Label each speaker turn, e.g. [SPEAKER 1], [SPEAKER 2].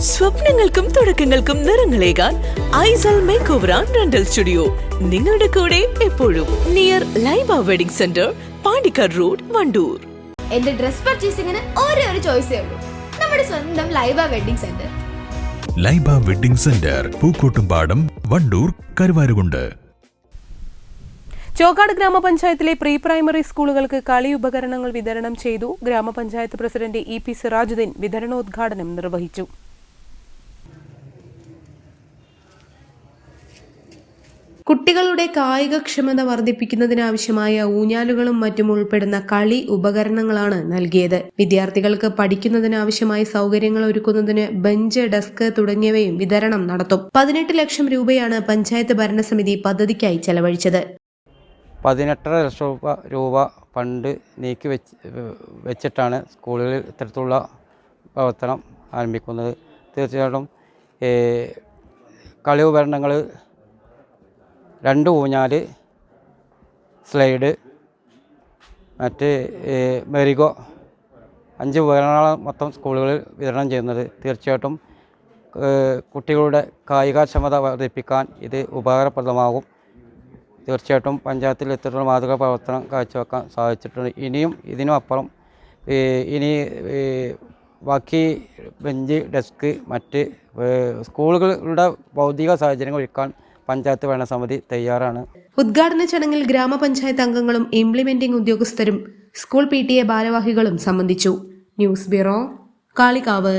[SPEAKER 1] സ്വപ്നങ്ങൾക്കും തുടക്കങ്ങൾക്കും നിറങ്ങളേകാൻ ഐസൽ make over and rental studio. നിങ്ങളുടെ കൂടെ എപ്പോഴും near Laiba wedding centre Pandikkad road Wandoor.
[SPEAKER 2] എന്റെ ഡ്രസ് പർച്ചേസിംഗിന് ഓരോ ഒരു ചോയ്സേ ഉള്ളൂ. നമ്മുടെ സ്വന്തം Laiba wedding centre.
[SPEAKER 3] Laiba wedding centre Pookkottumpadam Wandoor Karuvarakundu.
[SPEAKER 4] Chokkad ഗ്രാമപഞ്ചായത്തിലെ പ്രീ പ്രൈമറി സ്കൂളുകൾക്ക് കളി ഉപകരണങ്ങൾ വിതരണം ചെയ്തു ഗ്രാമപഞ്ചായത്ത് പ്രസിഡന്റ് ഇ പി സിറാജുദ്ദീൻ വിതരണോദ്ഘാടനം നിർവഹിച്ചു. കുട്ടികളുടെ കായികക്ഷമത വർദ്ധിപ്പിക്കുന്നതിനാവശ്യമായ ഊഞ്ഞാലുകളും മറ്റും ഉൾപ്പെടുന്ന കളി ഉപകരണങ്ങളാണ് നൽകിയത്. വിദ്യാർത്ഥികൾക്ക് പഠിക്കുന്നതിനാവശ്യമായ സൗകര്യങ്ങൾ ഒരുക്കുന്നതിന് ബെഞ്ച് ഡെസ്ക് തുടങ്ങിയവയും വിതരണം നടത്തും. പതിനെട്ട് ലക്ഷം രൂപയാണ് പഞ്ചായത്ത് ഭരണസമിതി പദ്ധതിക്കായി ചെലവഴിച്ചത്.
[SPEAKER 5] പതിനെട്ടര ലക്ഷം രൂപ രൂപ ഫണ്ട് നീക്കി വെച്ച് വെച്ചിട്ടാണ് സ്കൂളുകളിൽ ഇത്തരത്തിലുള്ള പ്രവർത്തനം ആരംഭിക്കുന്നത്. തീർച്ചയായിട്ടും കളി ഉപകരണങ്ങൾ രണ്ട് ഊഞ്ഞാൽ സ്ലൈഡ് മറ്റ് മെറിഗോ. അഞ്ച് ഉപകരണങ്ങളാണ് മൊത്തം സ്കൂളുകളിൽ വിതരണം ചെയ്യുന്നത്. തീർച്ചയായിട്ടും കുട്ടികളുടെ കായികക്ഷമത വർദ്ധിപ്പിക്കാൻ ഇത് ഉപകാരപ്രദമാകും. തീർച്ചയായിട്ടും പഞ്ചായത്തിൽ ഇത്തരത്തിലുള്ള മാതൃക പ്രവർത്തനം കാഴ്ചവെക്കാൻ സാധിച്ചിട്ടുണ്ട്. ഇനിയും ഇതിനും അപ്പുറം ഇനി ബാക്കി ബെഞ്ച് ഡെസ്ക് മറ്റ് സ്കൂളുകളുടെ ഭൗതിക സാഹചര്യങ്ങൾ ഒരുക്കാൻ പഞ്ചായത്ത് ഭരണസമിതി തയ്യാറാണ്.
[SPEAKER 4] ഉദ്ഘാടന ചടങ്ങിൽ ഗ്രാമപഞ്ചായത്ത് അംഗങ്ങളും ഇംപ്ലിമെന്റിംഗ് ഉദ്യോഗസ്ഥരും സ്കൂൾ പി ടി എ ഭാരവാഹികളും സംബന്ധിച്ചു. News bureau Kalikavu.